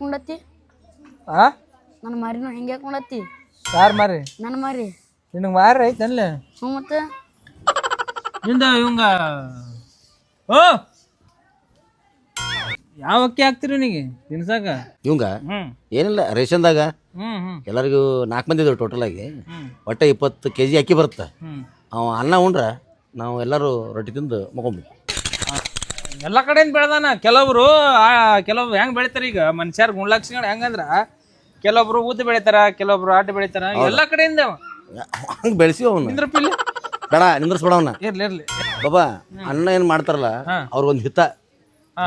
ಕೊಂಡತ್ತಿ ಆ? ನನ್ನ ಮರಿನ ಹಿಂಗೆ ಕೊಂಡತ್ತಿ ಯಾರು ಮಾರಿ? ನನ್ನ ಮರಿ. ನಿನಗೆ ಮಾರಿ ಐತೆ ಅಲ್ಲೇ? ಹ್ಞೂ ಮತ್ತೆ? ನಿಂದ ಇವಂಗ ಓ! ಯಾವ ಅಕ್ಕಿ ಹಾಕ್ತಿರಿ ನಿನಗೆ? ತಿನ್ಸಾಕ? ಇವಂಗ? ಹ್ಮ್. ಏನಿಲ್ಲ ರೇಷನ್ದಾಗ? ಹ್ಞೂ ಹ್ಮ್. ಎಲ್ಲರಿಗೂ ನಾಲ್ಕು ಮಂದಿ ಇದಾವೆ ಟೋಟಲ್ ಆಗಿ. ಒಟ್ಟೆ ಇಪ್ಪತ್ತು ಕೆ ಜಿ ಅಕ್ಕಿ ಬರುತ್ತೆ. ಅವ ಅನ್ನ ಉಂಡ್ರೆ ನಾವು ಎಲ್ಲರೂ ರೊಟ್ಟಿ ತಿಂದು ಮಗೊಂಬಿಟ್ಟು ಎಲ್ಲ ಕಡೆಯಿಂದ ಬೆಳೆದಾನ. ಕೆಲವರು ಆ, ಕೆಲವೊಬ್ರು ಹೆಂಗ್ ಬೆಳಿತಾರ ಈಗ? ಮನುಷ್ಯರ್ ಗುಣಲಕ್ಷಣ ಹೆಂಗಂದ್ರ? ಕೆಲವೊಬ್ರು ಉದ್ದ ಬೆಳಿತಾರ ಕೆಲವೊಬ್ರು ಆಟ ಬೆಳಿತಾರ ಎಲ್ಲ ಕಡೆಯಿಂದ. ಹಂಗೆ ಬೆಳೆಸಿ ಅವನು. ಬೇಡ ನಿಂದ್ರಿಸ್ಬೇಡ ಅವನ. ಇರ್ಲಿ ಇರ್ಲಿ. ಬಾಬಾ ಅಣ್ಣ ಏನು ಮಾಡ್ತಾರಲ್ಲ ಅವ್ರಿಗೊಂದು ಹಿತ.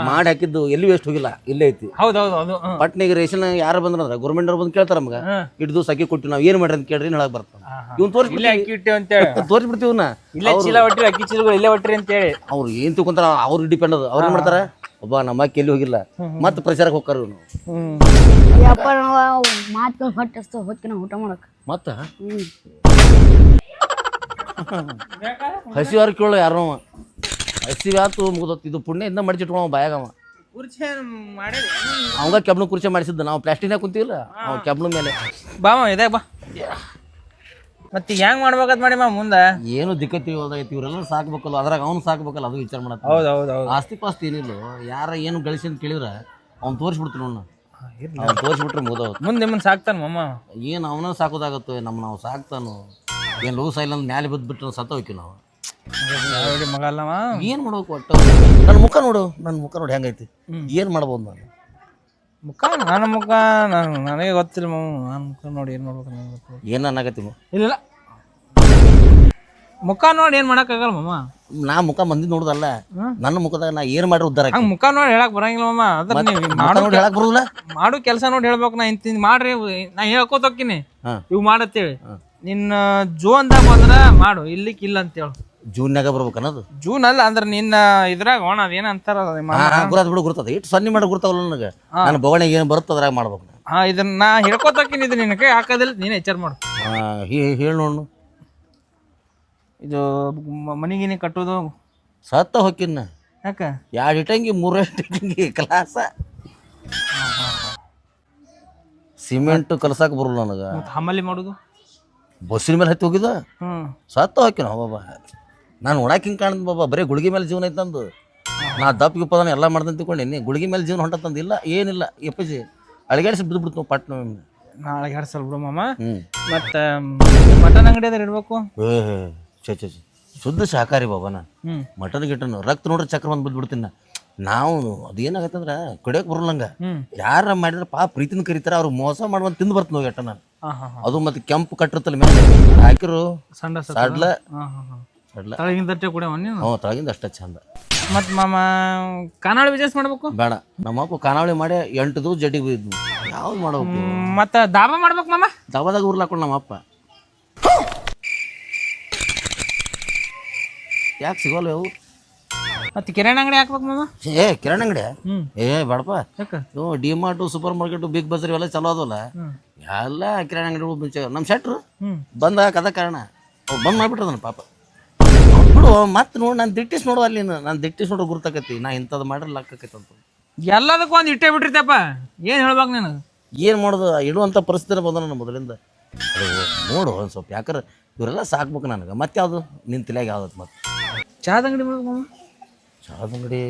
ಮಾಡಿ ಹಾಕಿದ್ದು ಎಲ್ಲಿ ವೇಸ್ಟ್ ಹೋಗಿಲ್ಲ ಇಲ್ಲೇ ಐತಿ. ಹೌದೌದು ಅದು ಹ್ಮ್. ಪಟ್ನಿಗೆ ರೇಷನ್ ಯಾರು ಬಂದ್ರ ಗೌರ್ಮೆಂಟ್ ಅವ್ರು ಬಂದು ಕೇಳ್ತಾರ ನಮ್ಗ. ಹಿಡಿದು ಇಟ್ಟು ದಿವಸ ಅಕ್ಕಿ ಕೊಟ್ಟು ನಾವು ಏನ್ ಮಾಡ್ರಿ ಅಂತ ಕೇಳ್ರಿ ಹೇಳಕ್ ಬರ್ತಾನ ಇವ್ನು ಇಲ್ಲೇ ತೋರಿಸ್ಬಿಟ್ಟು ಅಕ್ಕಿ ಇಟ್ಟಿವಿ ಅಂತೇಳಿ ತೋರಿಸ್ಬಿಡ್ತೀವಿ ಇವ್ನ. ಇಲ್ಲೇ ಚೀಲ ಹೊಟ್ಟಿರಿ ಅಕ್ಕಿ ಚೀಲಗಳು ಇಲ್ಲೇ ಹೊಟ್ಟಿರಿ ಅಂತೇಳಿ ಅವ್ರು ಏನ್ ತಿಳ್ಕೊಂತಾರ ಅವ್ರು ಡಿಪೆಂಡ್ ಅದು. ಅವ್ರು ಏನ್ ಮಾಡ್ತಾರ ಒಬ್ಬ ನಮ್ಮ ಅಕ್ಕಿ ಎಲ್ಲಿ ಹೋಗಿಲ್ಲ ಮತ್ತೆ ಪ್ರಚಾರಕ್ಕೆ ಹೋಗ್ತಾರ ಇವನು. ಯಪ್ಪ ನಾವು ಮಾತು ಹೊಟ್ಟೆ ಹಸ್ತು ಹೊತ್ತಿನ ಊಟ ಮಾಡಕ್. ಮತ್ತ? ಹಸಿವಾರ ಕೇಳೋ ಯಾರೋ ಅವ. ಹಸಿವೆ ಆತು ಮುಗ್ದೋತ್. ಇದು ಪುಣ್ಯ ಇಂದ ಮಡಿಚಿಟ್ಕೊಳ ಬಾಯಾಗವ. ಕುರ್ಚಿ ಮಾಡಿರಿ ಅವಂಗ ಕೆಬ್ಣ ಕುರ್ಚಿ ಮಾಡಿಸಿದ್ದ. ನಾವು ಪ್ಲಾಸ್ಟಿಕ್ನಾಗ ಕುಂತೀವಲ್ಲ? ಅವ್ ಕೆಬ್ಣ ಮೇಲೆ. ಬಾ ಮಾವ ಇದಾಗ ಬಾ. ಮತ್ತೆ ಹೆಂಗ್ ಮಾಡ್ಬೇಕಂತ ಮಾಡಿ ಮಾ ಮುಂದೆ? ಏನು ದಿಕ್ಕತ್ತಿ ಹೋದಾಗೈತಿ ಇವರೆಲ್ಲ ಸಾಕ್ಬೇಕಲ್ಲ ಅದ್ರಾಗ ಅವ್ನು ಸಾಕ್ಬೇಕಲ್ಲ ಅದು ವಿಚಾರ ಮಾಡತ್ತ. ಹೌದ್ ಹೌದ್ ಹೌದ್. ಆಸ್ತಿ ಪಾಸ್ತಿ ಏನಿಲ್ಲ ಯಾರ ಏನು ಗಳಿಸಿ ಅಂತ ಕೇಳಿದ್ರ ಅವ್ನು ತೋರಿಸ್ಬಿಡ್ತೀನಿ ಅವ್ನ ಅವ್ನು ತೋರಿಸ್ಬಿಟ್ರೆ ಮುಗ್ದೋತ್. ಮುಂದೆ ನಿಮ್ಮನ್ನ ಸಾಕ್ತಾನ ಮಮ್ಮ ಏನು ಅವನ ಸಾಕೋದಾಗತ್ತೆ ನಮ್ಮ ನಾವು ಸಾಕ್ತಾನು ಏನು ಲೂಸ್ ಅಂದ್ರೆ ಮ್ಯಾಲೆ ಬಿದ್ದು ಬಿಟ್ಟು ಸತ್ತ ಹೋಯ್ತು ನಾವು. ನೋಡಿ ಮಗ ಅಲ್ಲವ? ಏನು ಮಾಡ್ಬೇಕು ಒಟ್ಟು? ನನ್ನ ಮುಖ ನೋಡು ನನ್ನ ಮುಖ ನೋಡಿ ಹೆಂಗೈತಿ? ಏನ್ ಮಾಡ್ಬೋದು ನಾನು? ಮುಖ ನನ್ನ ಮುಖ ನಾನು ನನಗೆ ಗೊತ್ತಿಲ್ಲ ಮಾವ. ನನ್ನ ಮುಖ ನೋಡಿ ಏನು ಮಾಡ್ಬೇಕು ನನಗೆ ಗೊತ್ತಿಲ್ಲ. ಏನು ಅನ್ನಕತ್ತಿ ಇಲ್ಲ ಇಲ್ಲ. ಮುಖ ನೋಡಿ ಏನು ಮಾಡೋಕ್ಕಾಗಲ್ಲ ಮಮ್ಮ ನಾ ಮುಖ ಮಂದಿ ನೋಡುದಲ್ಲ. ನನ್ನ ಮುಖದಾಗ ನಾ ಏನ್ ಮಾಡ್ರಿ ಉದ್ದಾರ? ಹಂಗೆ ಮುಖ ನೋಡಿ ಹೇಳಕ್ ಬರಂಗಿಲ್ಲ ಮಮ್ಮ ಅದ್ರ ನೀವು ನೋಡಿ ಹೇಳಕ್ ಬರುದಿಲ್ಲ? ಮಾಡು ಕೆಲಸ ನೋಡಿ ಹೇಳ್ಬೇಕು ನಾ ಇಂತ ಮಾಡ್ರಿ. ನಾ ಹೇಳ್ಕೋತ ಹೋಗ್ತೀನಿ ಹಾ. ಇವು ಮಾಡತ್ತೇಳಿ. ನಿನ್ನ ಜೋನ್ದಾಗ ಬಂದ್ರ ಮಾಡು ಇಲ್ಲಿಕ್ ಇಲ್ಲ ಅಂತೇಳು. ಜೂನ್ಯಾಗ ಬರ್ಬೇಕು ಅನ್ನೋದು? ಜೂನ್ ಅಲ್ಲ ಅಂದ್ರೆ ನಿನ್ನ ಇದ್ರಾಗ ಒಣ ಅದೇನಂತಾರ ಅಂತಾರ ಗುರುತ್ ಬಿಡು ಗುರ್ತದ ಇಟ್ಟು ಸೊನ್ನೆ ಮಾಡಿ ಗುರ್ತಾವಲ್ಲ ನನಗೆ. ನನ್ನ ಬವಣಿಗೆ ಏನು ಬರುತ್ತೆ ಅದ್ರಾಗ ಮಾಡ್ಬೇಕು ಹಾಂ ಹಾ ಇದನ್ನ ನಾ ಹೇಳ್ಕೊತಕ್ಕಿನ ಇದು ನಿನ್ನ ಕೈ ಹಾಕೋದಿಲ್ಲ ನೀನು ಎಚ್ಚರ ಮಾಡು. ಆ, ಹೇ- ಹೇಳು ನೋಡು. ಇದು ಮನಿಗಿನಿ ಕಟ್ಟೋದು. ಸತ್ತ ಹೊಕ್ಕಿನ ಯಾಕ? ಎರಡು ಇಟ್ಟಂಗಿ ಮೂರು ಇಟ್ಟಂಗಿ ಕ್ಲಾಸ. ಸಿಮೆಂಟ್ ಕಲಸಕ್ಕೆ ಬರಲ್ಲ ನನಗೆ. ಮತ್ತ್ ಹಮ್ಮಲಿ ಮಾಡೋದು? ಬಸ್ಸಿನ ಮೇಲೆ ಹತ್ತಿ ಹೋಗಿದ ಹ್ಮ್. ಸತ್ತ ಹೋಕಿನ ಬಾಬಾ ನಾನು ನೋಡಕ್ಕೆ ಹಿಂಗೆ ಕಾಣ್ದು ಬಾಬಾ ಬರೀ ಗುಳಿಗೆ ಮೇಲೆ ಜೀವನ ಐತೆ ನಂದು. ನಾ ದಪ್ಪ ಗಿಪ್ಪದನ ಎಲ್ಲ ಮಾಡ್ದಂತ ತಿಳ್ಕೊಂಡೇನಿ ಗುಳಿಗೆ ಮೇಲೆ ಜೀವನ ಹೊಂಟತ್ತಂದು ಇಲ್ಲ ಏನಿಲ್ಲ. ಎಪ್ಪಜಿ ಅಳಗಾಡಿಸಿ ಬಿದ್ದು ಬಿಡ್ತು ಪಟ್ನ ನಾಳೆ ಎರಡು ಸಲ ಬಿಡು ಮಾಮ. ಹ್ಞೂ ಮತ್ತೆ ಮಟನ್ ಅಂಗಡಿ ಅದ್ರ ಇಡ್ಬೇಕು ಏ. ಶುದ್ಧ ಶಾಕಾರಿ ಬಾಬಾ ನಾನು. ಮಟನ್ ಗಿಟನ್ ರಕ್ತ ನೋಡ್ರಿ ಚಕ್ರ ಬಂದು ಬಿದ್ದುಬಿಡ್ತೀನಿ ನಾ. ನಾವು ಅದೇನಾಗತ್ತೆ ಅಂದ್ರೆ ಕಡಿಯೋಕೆ ಬರಲ್ಲಂಗ ಯಾರ ಮಾಡಿದ್ರೆ ಪಾ ಪ್ರೀತಿನ ಕರೀತಾರೆ ಅವ್ರು ಮೋಸ ಮಾಡುವಂತ ತಿಂದು ಬರ್ತೀನಿ ಹೋಗಿ ಅಟ್ಟ ನಾನು. ಹಾ ಹಾ ಹಾ ಅದು ಮತ್ತೆ ಕೆಂಪು ಕಟ್ಟಿರ್ತಲ್ಲ ಮೇಲೆ. ಹಾಕಿರು. ಸಂಡ ಸಡ್ಲ. ಹಾ ಹಾ ಹಾ ಸಡ್ಲ ತಳಗಿನ ತಟ್ಟೆ ಕೂಡ ನೀನು? ಹ್ಞೂ ತಳಗಿಂದ ಅಷ್ಟೇ ಚಂದ. ಮತ್ತು ಮಾಮ ಕನ್ನಡ ಬಿಸ್ನೆಸ್ ಮಾಡಬೇಕು? ಬೇಡ. ನಮ್ಮಪ್ಪ ಖಾನಾವಳಿ ಮಾಡಿ ಎಂಟು ದಿವಸ ಜಡ್ಡಿಗೆ ಬಿದ್ದು. ಯಾವ್ದು ಮಾಡಬೇಕು? ಮತ್ತು ದಾಬಾ ಮಾಡ್ಬೇಕು ಮಾಮ? ದಾಬಾದಾಗ ಉರ್ಲಾಕೊಂಡು ನಮ್ಮಪ್ಪ ಯಾಕೆ ಸಿಗೋಲ್ಲ ಅವು ಮತ್ತೆ ಕಿರಾಣಿ ಅಂಗಡಿ ಹಾಕ್ಬೇಕು ಮಾಮ? ಏ ಕಿರಾಣಿ ಅಂಗಡಿ? ಏ ಬೇಡಪ್ಪ. ಯಾಕ? ಇವು D mart super market big bazaar ಇವೆಲ್ಲ ಚಲೋ ಅದಲ್ಲ. ಎಲ್ಲ ಕಿರಾಣಿ ಅಂಗಡಿಗಳು ಮುಂಚೆ ನಮ್ಮ ಶೆಟ್ರು ಹ್ಮ್. ಬಂದ ಕದ ಕಾರಣ. ಅವ್ರು ಬಂದ್ ಮಾಡ್ಬಿಟ್ಟದನ ಪಾಪ. ಮತ್ತೆ ನೋಡಿ ನಾನು ದಿಟ್ಟಿಸ್ ನೋಡು ಅಲ್ಲಿ ನಾನು ದಿಟ್ಟಿಸ್ ನೋಡು ಗುರ್ತಾಕತಿ ನಾ ಇಂಥದ್ದು ಮಾಡ್ರೆ ಲಾಕೈತೆ ಅಂತ. ಎಲ್ಲದಕ್ಕೂ ಒಂದು ಇಟ್ಟೇ ಬಿಟ್ಟಿರ್ತಪ್ಪ ಏನು ಹೇಳ್ಬೇಕು ನೀನು? ಏನು ಮಾಡೋದು? ಇಡುವಂಥ ಪರಿಸ್ಥಿತಿ ಬಂದ ನನ್ನ ಮೊದಲಿಂದ. ಅದು ನೋಡು ಒಂದು ಸ್ವಲ್ಪ. ಯಾಕಂದ್ರೆ ಇವರೆಲ್ಲ ಸಾಕ್ಬೇಕು ನನಗೆ. ಮತ್ತೆ ಯಾವುದು? ನಿನ್ನ ತಲೆಯಾಗ ಯಾವ್ದು ಮತ್ತೆ? ಚಾದ ಅಂಗಡಿ ಮಾಡ್ಬೇಕು ಚಾದ ಅಂಗಡಿ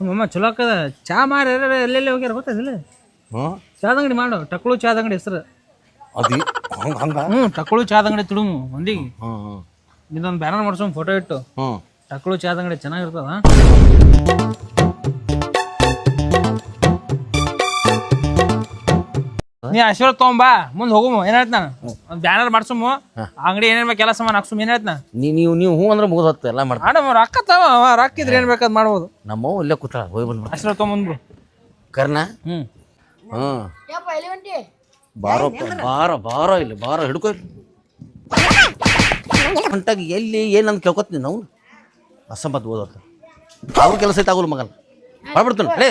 ಮಮ್ಮ ಚಲೋ ಆಕದ. ಚಾ ಮಾರಿ ಎಲ್ಲೆಲ್ಲಿ ಹೋಗ್ಯಾರ ಗೊತ್ತದಿಲ್ಲ ಹ್ಞೂ ಚಾದ ಅಂಗಡಿ ಮಾಡು. ಟಕ್ಳು ಚಾದ ಅಂಗಡಿ ಹೆಸರು. ಅದು ಹಂಗೆ ಹಂಗೆ? ಹ್ಞೂ ಟಕ್ಳು ಚಾದ ಅಂಗಡಿ ತುಡುಮು ಮಂದಿಗೆ. ಹ್ಞೂ ಹ್ಞೂ ಇದೊಂದು ಬ್ಯಾನರ್ ಮಾಡ್ಸೋ ಫೋಟೋ ಇಟ್ಟು. ಹ್ಞೂ ಟಕ್ಳು ಚಾದ ಅಂಗಡಿ ಚೆನ್ನಾಗಿರ್ತದ? ನೀ ಅಶ್ವರ ತಗೊಂಬಾ ಮುಂದೆ ಹೋಗುಮು. ಏನ್ ಹೇಳ್ತ ನಾನು ಒಂದು ಬ್ಯಾನರ್ ಮಾಡ್ಸುಮು. ಅಂಗಡಿ ಏನೇನ್ ಬೇಕು ಕೆಲಸ ಮಾಡಿ ಹಾಕ್ಸುಮ್. ಏನ್ ಹೇಳ್ತ ನಾನು ನೀ ನೀವು ನೀವು ಹ್ಞೂ ಅಂದ್ರೆ ಮುಗಿದು ಹೋಗ್ತಾ ಎಲ್ಲ ಮಾಡ್ತಾರೆ ರೊಕ್ಕ ತವ ಅವ ರೊಕ್ಕ ಇದ್ರೆ ಏನ್ ಬೇಕಾದ್ ಮಾಡ್ಬೋದು. ನಮ್ಮವ್ವ ಇಲ್ಲೇ ಕೂತ ಹೋಗಿ ಬಂದ್ಬಿಡ. ಅಶ್ವರ ತಗೊಂಬಂದ್ರು ಕರ್ನ ಹ್ಞೂ ಬಾರೋ ಬಾರೋ ಬಾರ ಬಾರೋ ಇಲ್ಲಿ ಬಾರೋ ಹಿಡ್ಕೊ ಇಲ್ಲಿ. ಹೊಂಟಾಗ ಎಲ್ಲಿ ಏನಂತ ಕೇಳ್ಕೊತೀನಿ ನಾವು ಅಸಂಬತ್ ಓದೋ ಅವ್ರ ಕೆಲಸ ಐತೆ ಆಗೋಲ್ಲ ಮಗನ. ಮಾಡ್ಬಿಡ್ತಾನೆ. ಹೇ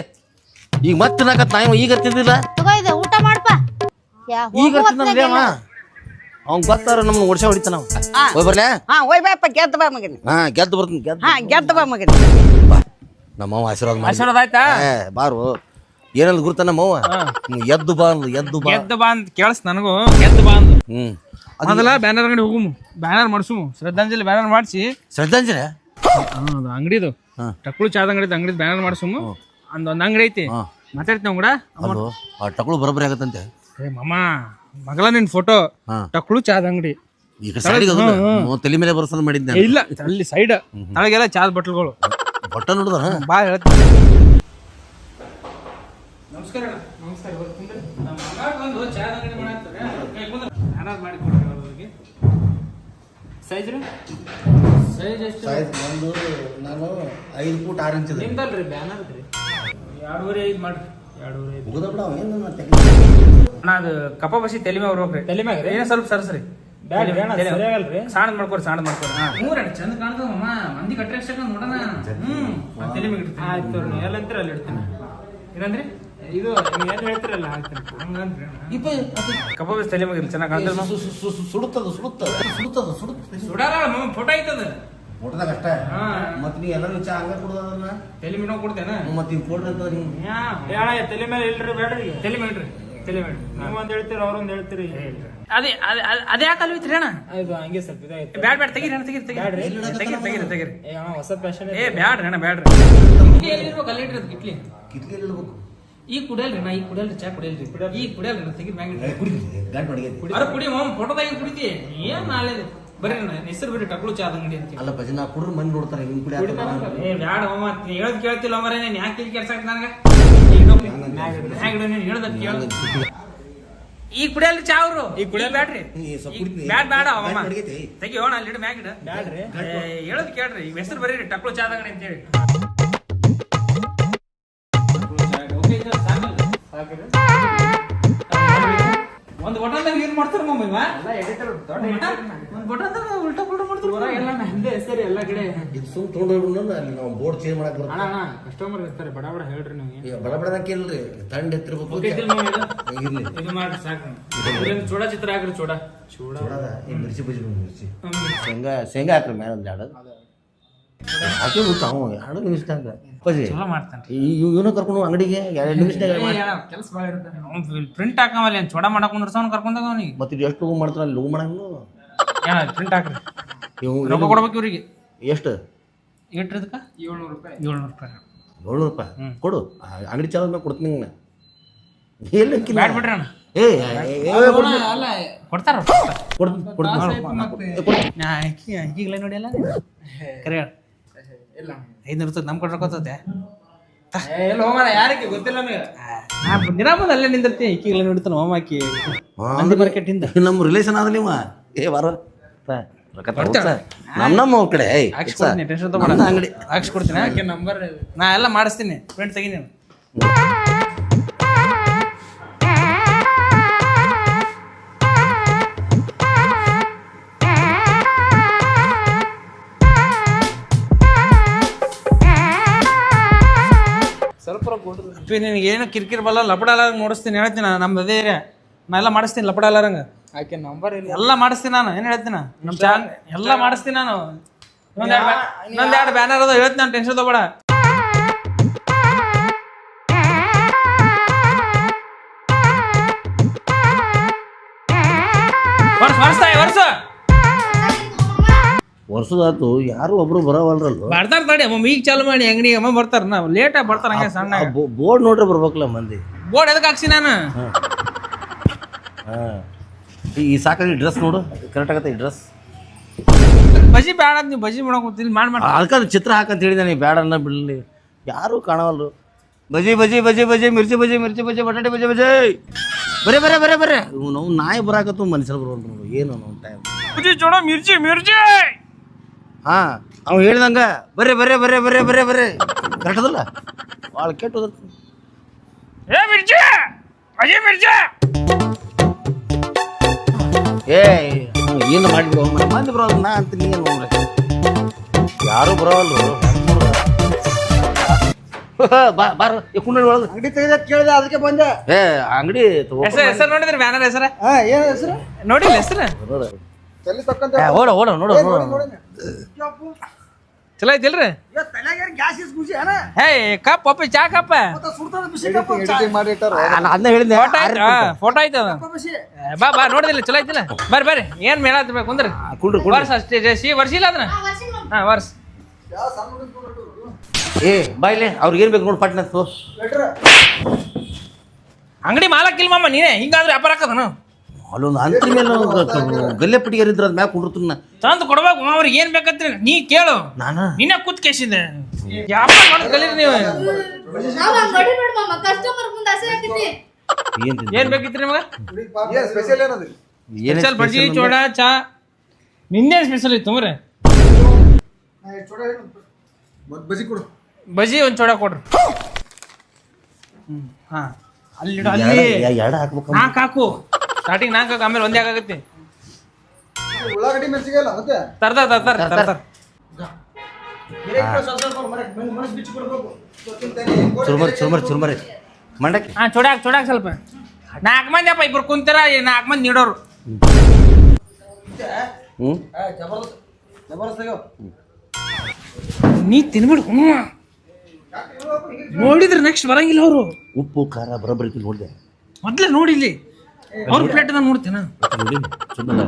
ಈಗ ಮತ್ತೆ ನಾಕತ್ ನಾ ಈಗ ಇರ್ತಿದ್ದಿಲ್ಲ ತಗೋ ಇದೆ ಊಟ ಮಾಡಪ್ಪ ಯಾ ಈಗ ಇರ್ತಿದ್ದ ಅವ ಅವ್ನ್ ಗೊತ್ತಾರ ನಮ್ನ ಓಡ್ಸ ಹೊಡಿತಾನ ನಾವು ಹೋಗಿ ಬರ್ಲ್ಯಾ ಹಾ ಹೋಯ್ ಬಾಯಪ್ಪ ಗೆದ್ದ ಬಾ ಮಗನಿ. ಹಾ ಗೆದ್ದು ಬರ್ತೀನಿ ಗೆದ್ದು ಹಾ ಗೆದ್ದ ಬಾ ಮಗನಿ. ಬಾ. ನಮ್ಮವ್ವ ಆಶೀರ್ವಾದ ಮಾಡಿ. ಆಶೀರ್ವಾದ ಆಯ್ತಾ? ಏ ಬಾರು. ಏನಲ್ಲ ಗುರುತ ನಮ್ಮವ್ವ? ಹ್ಮ್, ಎದ್ದು ಬಾ ಅಂದ್ಲು ಎದ್ದು ಬಾ. ಎದ್ದು ಬಾ ಅಂತ ಕೇಳಿಸ್ ನನಗೂ. ಎದ್ದು ಬಾ ಅಂದ್ ಹ್ಮ್. ಮೊದಲ ಬ್ಯಾನರ್ ಅಂಗಡಿ ಹೋಗುಮು ಬ್ಯಾನರ್ ಮಾಡ್ಸುಮು ಶ್ರದ್ಧಾಂಜಲಿ ಬ್ಯಾನರ್ ಮಾಡಿಸಿ. ಶ್ರದ್ಧಾಂಜಲಿ? ಅದು ಅಂಗಡಿದು. ಟಕ್ಳು ಚಾದ ಅಂಗಡಿ ಅಂಗಡಿ ಬ್ಯಾನರ್ ಮಾಡ್ಸುಮು ಅಂದ್ ಒಂದ್ ಅಂಗಡಿ ಐತಿ. ಮಾತಾಡ್ತೀನಿ ಕೂಡ ಅದು ಆ ಟಕಳು ಬರೋಬ್ಬರಿ ಆಗತ್ತಂತೆ. ಏ ಮಮ್ಮ ಮಗಳ ನಿನ್ ಫೋಟೋ ಟಕ್ಳು ಚಾದ ಅಂಗಡಿ. ಈಗ ತಲೆ ಮೇಲೆ ಬರ್ಸಲ್ ಮಾಡಿದ್ದೆ ಇಲ್ಲ ಅಲ್ಲಿ ಸೈಡ್ ತಳಗೆಲ್ಲ ಚಾದ ಬಟ್ಲುಗಳು. ಬಟ್ಟ ನೋಡಿದ್ರ? ಬಾ ಹೇಳ್ತೀನಿ. ನಮಸ್ಕಾರ ಅಣ್ಣ. ನಮಸ್ಕಾರ. ಚಾದ ಅಂಗಡಿ. ಮಾಡಿ. ಸೈಜ್ ರೀ? ಸೈಜ್ ಎಷ್ಟು ಒಂದು ನಾನು ಐದು ಫೂಟ್ ಆರು ಇಂಚ್ ನಿಮ್ದಲ್ರಿ ಬ್ಯಾನರ್ ರೀ ಎರಡೂವರೆ ಐದು ಮಾಡ್ರಿ. ಎರಡೂವರೆ ಐದು. ಅಣ್ಣ ಅದು ಕಪ್ಪ ಬಸಿ ತಲೆ ಮ್ಯಾಗ ಬರ್ಬೇಕ್ರಿ ತಲೆ ಮ್ಯಾಗ ಏನೋ ಸ್ವಲ್ಪ ಸರ್ಸ್ರಿ. ಸರಿಯಾಗಲ್ರಿ ಸಾಣದ್ ಮಾಡ್ಕೊರಿ ಸಾಣದ್ ಮಾಡ್ಕೊರಿ ಮೂರಣ್ಣ ಚಂದ ಕಾಣ್ತದ ಮಮ್ಮ ಮಂದಿ ಕಟ್ರೆ ಎಷ್ಟ ನೋಡೋಣ. ಹ್ಮ್ ತಲೆ ಮ್ಯಾಗ ಇಡ್ತೀನಿ. ಆಯ್ತು ಎಲ್ಲಂತೀರ ಅಲ್ಲಿ ಇಡ್ತೀನಿ. ಏನಂದ್ರಿ ಇದು ನೀವು ಏನು ಹೇಳ್ತೀರಲ್ಲ ಹಾಕ್ತೀನಿ ಹಂಗಂದ್ರಿ ಕಪ್ಪ ಬಸಿ ತಲೆ ಮ್ಯಾಗ ಚೆನ್ನಾಗಿ ಕಾಣ್ತದ ಸುಡುತ್ತದ ಸುಡುತ್ತದ ಸುಡುತ್ತದ ಸುಡುತ್ತ ಸುಡಾರ ಮಮ್ಮ ಫೋಟೋ ಐತದ. ಊಟದಾಗ ಅಷ್ಟ? ಹಾ. ಮತ್ ನೀ ಎಲ್ಲರೂ ಚಾ ಹಂಗ ಕುಡ್ದದನ್ನ ತಲೆ ಮ್ಯಾಗ ಕೊಡ್ತೇನ? ಮತ್ ಫೋಟೋ ಕೊಡ್ರಿ ಅಂತ ಹಿಂಗ್ ಬೇಡ ತಲೆ ಮೇಲೆ ಇಲ್ರಿ ಬೇಡ್ರಿ. ತಲೆ ಮೇಲೆ ಇಡ್ರಿ ತಲೆ ಮೇಲೆ ನೀವು ಒಂದ್ ಹೇಳ್ತೀರಿ ಅವ್ರೊಂದ್ ಹೇಳ್ತೀರಿ. ಅದೇ ಅದೇ ಯಾಕೆ ಅಲ್ವಿತ್ರಿ ಅಣ್ಣ? ಇದು ಹಂಗೆ ಸ್ವಲ್ಪ ಇದಾಯ್ತು ಬ್ಯಾಡ್ ಬ್ಯಾಡ್ ತೆಗೀರಿ ಅಣ್ಣ ತೆಗೀರಿ ತೆಗೀರಿ. ತೆಗೀರಿ ತೆಗೀರಿ ತೆಗೀರಿ ಏ ಅಣ್ಣ ಹೊಸ ಫ್ಯಾಷನ್ ಏ ಬ್ಯಾಡ್ರಿ ಅಣ್ಣ ಬ್ಯಾಡ್ರಿ. ಕಿಟ್ಲಿ ಎಲ್ಲಿರ್ಬೇಕು? ಅಲ್ಲಿ ಇಡ್ರಿ ಅದು ಕಿಟ್ಲಿ ಕಿತ್ಲಿ ಇಡ್ಬೇಕು ಈ ಕುಡಿಯಲ್ರಿ ನಾ ಈ ಕುಡಿಯಲ್ರಿ ಚಾ ಕುಡಿಯಲ್ರಿ ಈ ಕುಡಿಯಲ್ರಿ ನಾ ತೆಗೀರಿ ಮ್ಯಾಗ ಕುಡಿ ಅರೆ ಕುಡಿ ಮಾಮ್ ಫೋಟೋದಾಗ ಕುಡಿತಿ? ಏನ್ ನಾಳೆ ಬರ್ರಿ ನನ್ನ ಹೆಸರು ಬಿಡ್ರಿ ಟಕ್ಳು ಚಾ ಅಂಗಡಿ ಅಂತ ಅಲ್ಲ ಭಜನ ಕುಡ್ರ ಮಂದಿ ನೋಡ್ತಾರೆ ಹಿಂಗ್ ಕುಡಿ ಏ ಬ್ಯಾಡ ಮಾಮ ಹೇಳದ್ ಕೇಳ್ತಿಲ್ಲ ಮರ ನೀನ್ ಯಾಕೆ ಇಲ್ಲಿ ಕೆಲ್ಸ ನನಗ? ಹೇಳ್ದ ಕೇಳ ಈ ಕುಡಿಯಲ್ರಿ ಚಾ ಅವರು. ಈ ಕುಡಿಯಲ್ ಬ್ಯಾಡ್ರಿ. ಬ್ಯಾಡ್ ಬ್ಯಾಡ್ ಅವಮ್ಮ ಮಡಗೈತಿ. ತೆಗಿ ಹೋಣ ಅಲ್ಲಿ ಮ್ಯಾಗ ಇಡ. ಬ್ಯಾಡ್ರಿ. ಹೇಳದ್ ಕೇಳ್ರಿ ಈ ಹೆಸರು ಬರೀರಿ ಟಕ್ಳು ಚಾದ ಅಂಗಡಿ ಅಂತ ಹೇಳಿ. ಒಂದು ಬಟನ್ದಾಗ ಏನ್ ಮಾಡ್ತಾರ ಮಮ್ಮ ಇವ ಒಂದು ಬಟನ್ದಾಗ ಉಲ್ಟಾ ಪಲ್ಟಾ ಮಾಡ್ತಾರ ಎಲ್ಲ ನಂದೇ ಹೆಸರು ಎಲ್ಲ ಕಡೆ ಇದು ಸುಮ್ ತೊಗೊಂಡು ಅಲ್ಲಿ ನಾವು ಬೋರ್ಡ್ ಚೇಂಜ್ ಮಾಡಕ್ ಅಣ್ಣ ಬರ್ತದೆ ಅಣ್ಣ ಕಸ್ಟಮರ್ ಇರ್ತಾರೆ ಬಡ ಬಡ ಹೇಳ್ರಿ ನೀವು ಈಗ ಬಡ ಬಡ ಕೇಳ್ರಿ ತಂಡ ಎತ್ತಿರ್ಬೇಕು ಓಕೆ, ಇದಿಲ್ಲ ಮಾಮ ಇದು. ಇರ್ಲಿ ಇದು ಮಾಡ್ರಿ ಸಾಕು ಇಲ್ಲೊಂದು ಚೂಡ ಚಿತ್ರ ಹಾಕ್ರಿ ಚೂಡ ಚೂಡ ನೋಡದ ಈ ಮಿರ್ಚಿ ಬಜ್ಜಿ ಬಂದು ಮಿರ್ಚಿ ಶೇಂಗಾ ಶೇಂಗಾ ಹಾಕ್ರಿ ಮೇಲೆ ಒಂದು ಎರಡು ಹಾಕಿ ಬಿಟ್ಟು ಅವ ಎರಡು ಬಜ್ಜಿ ಚಲೋ ಮಾಡ್ತಾನೆ ಇವನು ಕರ್ಕೊಂಡು ಅಂಗಡಿಗೆ ಎರಡು ನಿಮಿಷದಾಗ ಮಾಡಿ ಕೆಲಸ ಭಾಳ ಪ್ರಿಂಟ್ ಹಾಕಮಲ್ಲ ಚೋಡ ಚೂಡ ಮಾಡಕ್ ಕುಂದ್ರಸವನ್ ಕರ್ಕೊಂಡಾಗ ಅವನಿಗೆ. ಮತ್ತೆ ಇದು ಎಷ್ಟು ಲೂ ಮಾಡ್ತಾನೆ ಲೂ ಮಾಡಂಗು ಏನ ಪ್ರಿಂಟ್ ಹಾಕ್ರಿ. ಇವ್ ರೊಕ್ಕ ಕೊಡ್ಬೇಕು ಇವ್ರಿಗೆ. ಎಷ್ಟು? ಎಷ್ಟು ಇದಕ್ಕ? ಏಳ್ನೂರು ರೂಪಾಯಿ. ಏಳ್ನೂರು ರೂಪಾಯಿ. ಏಳ್ನೂರು ರೂಪಾಯಿ? ಕೊಡು. ಅಂಗಡಿ ಚಾಲದ ಮೇಲೆ ಕೊಡ್ತೀನಿ ನಿಂಗೆ ಎಲ್ಲಿ ಬ್ಯಾಡ್ ಬಿಡ್ರಿ ಅಣ್ಣ. ಏ ಏ, ಏ, ಅಲ್ಲ ಕೊಡ್ತಾರ ಕೊಡ್ತೀನಿ, ಕೊಡ್ತೀನಿ. ಅಕ್ಕಿಗಳೇ ನೋಡಿಲ್ಲ ಕರೆ ಇಲ್ಲ. ಐದ್ನೂರು ರೂಪಾಯಿ ನಮ್ ಕೊಟ್ರಕೋತದೆ ಎಲ್ಲ ಹೋಗೋಣ ಯಾರಕ್ಕೆ ಗೊತ್ತಿಲ್ಲ ನನಗೆ ದಿನ ಬಂದು ಅಲ್ಲೇ ನಿಂದಿರ್ತೀನಿ ಅಕ್ಕಿಗಳೇ ನೋಡ್ತಾನೆ ಮಾಮ ಅಕ್ಕಿ ಹಾ, ನಂದಿ ಮಾರ್ಕೆಟ್ ಇಂದ. ನಮ್ಮ ರಿಲೇಷನ್ ಆದ ನೀವು ಏ ನಮ್ ನಮ್ಮ ಅವ್ರ ಕಡೆ ಟೆನ್ಷನ್ ತಗೊಂಡು ಅಂಗಡಿ. ಹಾಕ್ಸಿ ಕೊಡ್ತೀನಿ ನಂಬರ್ ನಾ ಎಲ್ಲ ಮಾಡಿಸ್ತೀನಿ ಫ್ರೆಂಡ್ ತೆಗಿ ನೀನು ಅಪ್ಪಿ ನಿನಗೆ ಏನು ಕಿರಿಕಿರಿ ಬಲ್ಲ ಲಪಡ ಅಲಾರಂಗ್ ನೋಡಿಸ್ತೀನಿ ಹೇಳ್ತೀನಿ ನಮ್ದು ಅದೇ ಏರಿಯಾ. ನಾ ಎಲ್ಲ ಮಾಡಿಸ್ತೀನಿ ಲಪಡ ಅಲಾರಂಗ ಆಕೆ ನಂಬರ್ ಇಲ್ಲ. ಎಲ್ಲ ಮಾಡಿಸ್ತೀನಿ ನಾನು ಏನು ಹೇಳ್ತೀನಿ ನಮ್ಮ ಚಾನ್ ಎಲ್ಲ ಮಾಡಿಸ್ತೀನಿ ನಾನು. ಇನ್ನೊಂದೆರಡು ಇನ್ನೊಂದೆರಡು ಬ್ಯಾನರ್ ಅದ ಹೇಳ್ತೀನಿ ನಾನು ಟೆನ್ಷನ್ ತಗೋಬೇಡ. ವರ್ಷ ವರ್ಷ ವರ್ಷ ವರ್ಷದಾತು ಯಾರು ಒಬ್ರು ಬರವಲ್ರಲ್ಲ ಬರ್ತಾರ ತಡಿ ಅಮ್ಮ ಈಗ ಚಾಲು ಮಾಡಿ ಅಂಗಡಿ ಅಮ್ಮ ಬರ್ತಾರ ನಾವು ಆಗಿ ಬರ್ತಾರ ಹಂಗೆ ಸಣ್ಣ. ಬೋರ್ಡ್ ನೋಡ್ರಿ ಬರ್ಬೇಕಲ್ಲ ಮಂದಿ? ಬೋರ್ಡ್ ಎದಕ್ಕೆ ಹಾಕ್ಸಿ ನಾನು? ಹಾಂ. ಈ- ಈ ಸಾಕಾಗಿ ಡ್ರೆಸ್ ನೋಡು ಕರೆಕ್ಟ್ ಆಗತ್ತೆ ಈ ಡ್ರೆಸ್. ಬಜಿ ಬೇಡ ನೀವು ಬಜಿ ಮಾಡಕ್ ಹೋಗ್ತೀನಿ ಮಾಡಿ ಮಾಡಿ. ಅದಕ್ಕೆ ಚಿತ್ರ ಹಾಕಂತ ಹೇಳಿದೆ ನೀವು ಬೇಡ ಅನ್ನ ಬಿಡಲಿ. ಯಾರು ಕಾಣವಲ್ರು. ಬಜಿ ಬಜಿ ಬಜಿ ಬಜಿ ಮಿರ್ಚಿ ಬಜಿ ಮಿರ್ಚಿ ಬಜಿ ಬಟಾಟೆ ಬಜಿ ಬಜಿ. ಬರೇ ಬರೇ ಬರೇ ಬರೇ. ನಾವು ನಾಯಿ ಬರಾಕತ್ತು ಮನುಷ್ಯರು ಬರೋಲ್ರು ನೋಡು ಏನು ನಮ್ಮ ಟೈಮ್ ಬಜಿ ಚೋಡ ಮಿರ್ಚಿ ಮಿರ್ಚಿ! ಹಾ ಅವ್ ಹೇಳ್ದಂಗ ಬರ್ರಿ ಬರ್ರಿ ಬರ್ರಿ ಬರ್ರಿ ಬರ್ರಿ ಬರ್ರಿ. ಕರೆಕ್ಟದಲ್ಲ? ಭಾಳ ಕೆಟ್ಟ ಏ ಮಿರ್ಚಿ ಬಜಿ ಮಿರ್ಚಿ ಏ ಏನು ಮಾಡಿ ಮಂದಿ ಬರೋದು ನಾ ಅಂತ ನೀನು ನೋಡ್ರಿ ಯಾರು ಬರೋಲ್ಲ ಬಾ ಬಾರ ಕುಂಡಳಿ ಒಳಗೆ. ಅಂಗಡಿ ತೆಗೆದ ಕೇಳಿದೆ ಅದಕ್ಕೆ ಬಂದೆ. ಏ ಅಂಗಡಿ ಹೆಸರು ಹೆಸರು ನೋಡಿದ್ರಿ ಬ್ಯಾನರ್ ಹೆಸರ? ಹಾ ಏನು ಹೆಸರು? ನೋಡಿಲ್ಲ ಹೆಸರು? ಓಡ ಓಡ ನೋಡು ನೋಡು. ಚಲೋ ಐತಿಲ್ರಿ ಹೇ ಕಪ್ ಚಾ ಕಪ್ಪ. ಅದನ್ನ ಹೇಳಿದ್ದೆ. ಫೋಟೋ ಐತ ಬಾ ಬಾ ನೋಡಿದಿಲ್ಲ ಚಲೋ ಐತಿಲ್ಲ ಬರ್ರಿ ಬರ್ರಿ ಏನ್ ಮೇಳ ಕುಂದ್ರಿ. ಕುಂಡ್ರಿ ಕುಂಡ್ರಿ. ವರ್ಷ ಅಷ್ಟೇ ವರ್ಷಿಲ್ಲ ಅದನ್ನ? ಹಾ ವರ್ಷ? ಏ ಬಾಯ್ಲೆ ಅವ್ರಿಗೆ ಏನ್ ಬೇಕು ನೋಡಿ ಪಟ್ನ ತೋರ್ಸ್. ಲೆಟ್ರ. ಅಂಗಡಿ ಮಾಲಕ್ಕಿಲ್ ಮಾಮ ನೀನೇ? ಹಿಂಗಾದ್ರೆ ವ್ಯಾಪಾರ ಹಾಕದನು? ಅಲ್ಲೊಂದು ಅಂತರ ಮೇಲೆ ಗಲ್ಲೆ ಪಟ್ಟಿಗೆ ಇದ್ರ ಅದ್ ಮ್ಯಾಗ ಕುಂಡಿರ್ತೀನಿ ತಂದು ಕೊಡ್ಬೇಕು ಅವ್ರಿಗೆ ಏನ್ ಬೇಕಂತ್ರಿ? ನೀ ಕೇಳು. ನಾನು? ನಿನ್ನ ಕೂತ್ ಕೇಸಿದೆ. ಯಾವ ಕಲೀರಿ ನೀವು? ಕಸ್ಟಮರ್ ಮುಂದೆ ಹಸಿ ಹಾಕಿದ್ವಿ ಏನ್ ತಿಂದೆ? ಏನ್ ಬೇಕಿತ್ರಿ ನಿಮಗ? ಏನ್ ಸ್ಪೆಷಲ್ ಏನದು? ಏನೇ ಸ್ಪೆಷಲ್ ಬಜ್ಜಿ special ಚೋಡ ಚಾ. ನಿನ್ನೆ ಸ್ಪೆಷಲ್ ಇತ್ತು ಮರೆ ಬಜಿ ಕೊಡು. ಬಜ್ಜಿ ಒಂದ್ ಚೋಡ ಕೊಡ್ರಿ. ಹ್ಮ್ ಹಾ. ಅಲ್ಲಿ ಅಂದ್ರೆ ಅಲ್ಲಿ. ಯಾ- ಎಡ ಹಾಕ್ಬೇಕು ನಾಲ್ಕು ಹಾಕು. ಸ್ಟಾರ್ಟಿಂಗ್ ನಾಲ್ಕು ಹಾಕು ಆಮೇಲೆ ಒಂದೇ ಆಗತ್ತೆ ಉಳ್ಳಾಗಡ್ಡಿ ಮೆಣಸಿಗೆ ಇಲ್ಲ ಮತ್ತೆ? ತರ್ತಾರ ತರ್ತಾರ ತರ್ತಾರ. ಚುರ್ಮರಿ ಚುರ್ಮರಿ ಚುರ್ಮರಿ. ಮಂಡಕ್ಕೆ. ಹಾ ಚೋಡಾಕ್ ಚೋಡಾಕ್ ಸ್ವಲ್ಪ. ನಾಲ್ಕು ಮಂದಿ ಅಪ್ಪ ಇಬ್ರು ಕುಂತಾರ ನಾಲ್ಕು ಮಂದಿ ನೀಡೋರು. ಆಗ್ಯಾವ. ನೀ ತಿನ್ಬಿಡು ಹ್ಞೂ ನೋಡಿದ್ರೆ ನೆಕ್ಸ್ಟ್ ಬರಂಗಿಲ್ಲ ಅವರು. ಉಪ್ಪು ಖಾರ ಬರೋಬ್ಬರಿ ನೋಡಿದೆ. ಮೊದ್ಲೇ ನೋಡಿಲ್ಲಿ. ಅವ್ರ ಪ್ಲೇಟ್ ನೋಡ್ತೇನ? ನೋಡಿ ಸುಮ್ಮನೆ.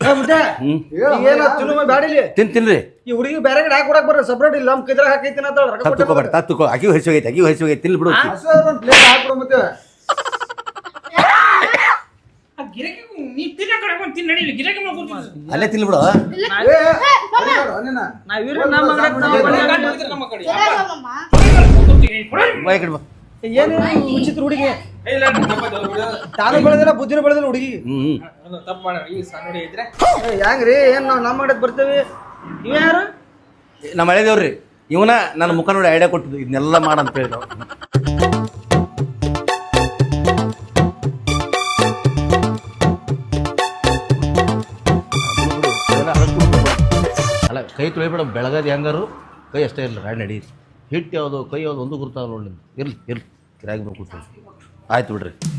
ಏ, ಮುದ್ದೆ, ಹ್ಮ್. ಈಗ ಏನ ತಿನ್ನು ಬ್ಯಾಡಿಲಿ? ತಿನ್ ತಿನ್ರಿ. ಈ ಹುಡುಗಿ ಬೇರೆ ಕಡೆ ಹಾಕಿ ಕೊಡಕ್ ಬರ್ರಿ ಸಪ್ರೇಟ್ ಇಲ್ಲ ನಮ್ ಕೈದ್ರಾಗ ಹಾಕೈತಿನ ಅಂತ ತತ್ತುಕೋಬೇಡ ತತ್ತುಕೋ ಅಕ್ಕಿ ಹಸಿ ಹೋಗೈತೆ ಅಕ್ಕಿ. ಹಸಿ ಹೋಗೈತೆ ತಿನ್ಲಿ ಬಿಡು ಪ್ಲೇಟ್ ಹಾಕ್ಬಿಡು ಮತ್ತೆ ಅಲ್ಲೇ ತಿನ್ಲಿ ಬಿಡು. ಬಾಯ್ ಕಡೆ ಬಾ. ಏನ್ ಉಚಿತ ಹುಡುಗಿ ತಾನು ಬೆಳೆದಿಲ್ಲ ಬುದ್ಧಿನ ಬೆಳೆದಿಲ್ಲ ಹುಡುಗಿ. ಹ್ಮ್ ತಪ್ಪು ಮಾಡ ಈ ಸಣ್ಣ ನೋಡಿ ಇದ್ರೆ. ಏ, ಹೆಂಗ್ರಿ ಏನ್ ನಾವ್ ನಮ್ಮ ಮಾಡಕ್ ಬರ್ತೇವಿ? ನೀವ್ ಯಾರು? ನಮ್ಮ ಹಳೆದೇವ್ರಿ. ಇವನ ನನ್ನ ಮುಖ ನೋಡಿ ಐಡಿಯಾ ಕೊಟ್ಟಿದ್ದು ಇದನ್ನೆಲ್ಲ ಮಾಡಂತ ಹೇಳಿದ ಅಲ್ಲ ಕೈ ತೊಳಿಬೇಡ ಬೆಳಗದ ಹೆಂಗಾರು. ಕೈ ಅಷ್ಟೇ ಇರಲಿ ರಾಡ್ ನಡೀರಿ. ಹಿಟ್ಟು ಯಾವುದು ಕೈ ಯಾವುದು ಒಂದು ಗುರ್ತಾವ ನೋಡಿ ಇರ್ಲಿ ಇರ್ಲಿ. ಕಿರಾಗಿ ಕೂತ್ಕೊಳ್ಳಿ. ಆಯ್ತು ಬಿಡ್ರಿ.